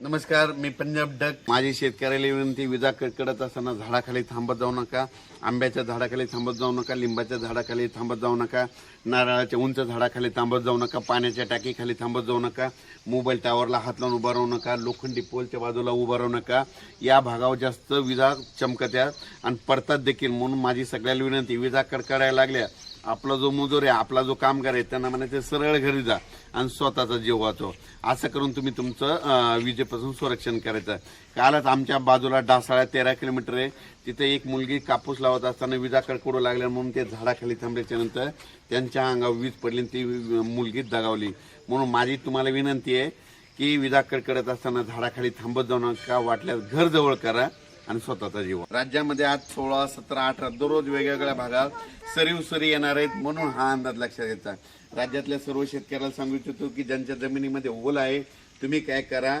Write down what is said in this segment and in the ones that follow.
नमस्कार मी पंजाब डक. माझी शेतकऱ्याला विनंती विजा कडकडत असताना झाडाखाली थांबत जाऊ नका आंब्याच्या झाडाखाली थांबत जाऊ नका लिंबाच्या झाडाखाली थांबत जाऊ नका नारळाच्या उंच झाडाखाली थांबत जाऊ नका पाण्याच्या टाकीखाली थांबत जाऊ नका मोबाईल टॉवरला हात लावून उभा राहू नका लोखंडी पोलच्या बाजूला उभा राहू नका. या भागावर जास्त विजा चमकत्या आणि पडतात देखील म्हणून माझी सगळ्याला विनंती विजा कडकडायला लागल्या. आपला जो मजूर आहे आपला जो कामगार आहे त्यांना म्हणायचं सरळ घरी जा आणि स्वतःचा जीव वाचव. असं करून तुम्ही तुमचं विजेपासून संरक्षण करायचं. कालच आमच्या बाजूला डासाळा तेरा किलोमीटर आहे. तिथे एक मुलगी कापूस लावत असताना विजा कडकडू लागल्या म्हणून ते झाडाखाली थांबल्याच्या नंतर त्यांच्या अंगावर वीज पडली आणि ती मुलगी दगावली. म्हणून माझी तुम्हाला विनंती आहे की विजा कडकडत असताना झाडाखाली थांबत जाऊ नका वाटल्यास घर जवळ करा. आणि स्वतःचा जीव. राज्यामध्ये आज सोळा सतरा अठरा दररोज वेगवेगळ्या भागात सरीव सरी येणार आहेत म्हणून हा अंदाज लक्षात घ्यायचा राज्यातल्या सर्व शेतकऱ्याला सांगू इच्छितो की ज्यांच्या जमिनीमध्ये ओल आहे तुम्ही काय करा?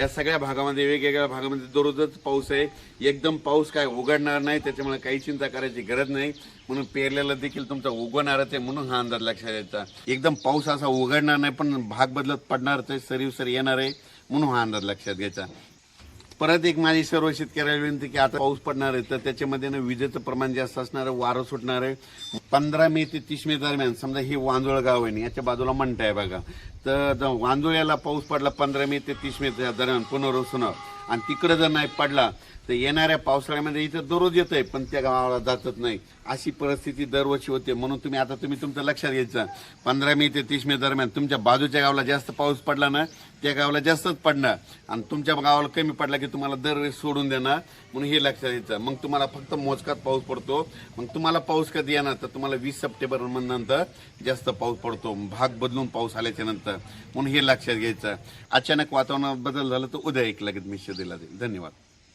या सगळ्या भागामध्ये वेगवेगळ्या भागामध्ये दररोजच पाऊस आहे. एकदम पाऊस काय उघडणार नाही त्याच्यामुळे काही चिंता करायची गरज नाही. म्हणून पेरलेला देखील तुमचा उगवणारच आहे म्हणून हा अंदाज लक्षात यायचा. एकदम पाऊस असा उघडणार नाही पण भाग बदलत पडणारच आहे सरीवसर येणार आहे म्हणून हा अंदाज लक्षात घ्यायचा. परत एक माझी सर्व शेतकऱ्याला विनंती की आता पाऊस पडणार आहे तर त्याच्यामध्ये ना विजेचं प्रमाण जास्त असणार आहे वारं सुटणार आहे. पंधरा मे ते तीस मे दरम्यान समजा हे वांजोळ गाव आहे ना, याच्या बाजूला म्हणत आहे बघा. तर ज- वांजोळ्याला पाऊस पडला पंधरा मे ते तीस मे दरम्यान पुनर्वसन. आणि तिकडे जर नाही पडला तर येणाऱ्या पावसाळ्यामध्ये इथं दररोज येत आहे पण त्या गावाला जातच नाही. अशी परिस्थिती दरवर्षी होते. म्हणून तुम्ही आता तुम्ही तुमचं लक्षात घ्यायचं. पंधरा मे ते तीस मे दरम्यान तुमच्या बाजूच्या गावाला जास्त पाऊस पडला ना त्या गावाला जास्तच पडणार. आणि तुमच्या गावाला कमी पडला की तुम्हाला दरवेळेस सोडून देणार. म्हणून हे लक्षात घ्यायचं. मग तुम्हाला फक्त मोजकात पाऊस पडतो. मग तुम्हाला पाऊस कधी येणार? तर तुम्हाला वीस सप्टेंबर नंतर जास्त पाऊस पडतो. भाग बदलून पाऊस आल्याच्यानंतर. म्हणून हे लक्षात घ्यायचं. अचानक वातावरणात बदल झाला तर उद्या एक लगेच मिश्र दिला जाईल. धन्यवाद.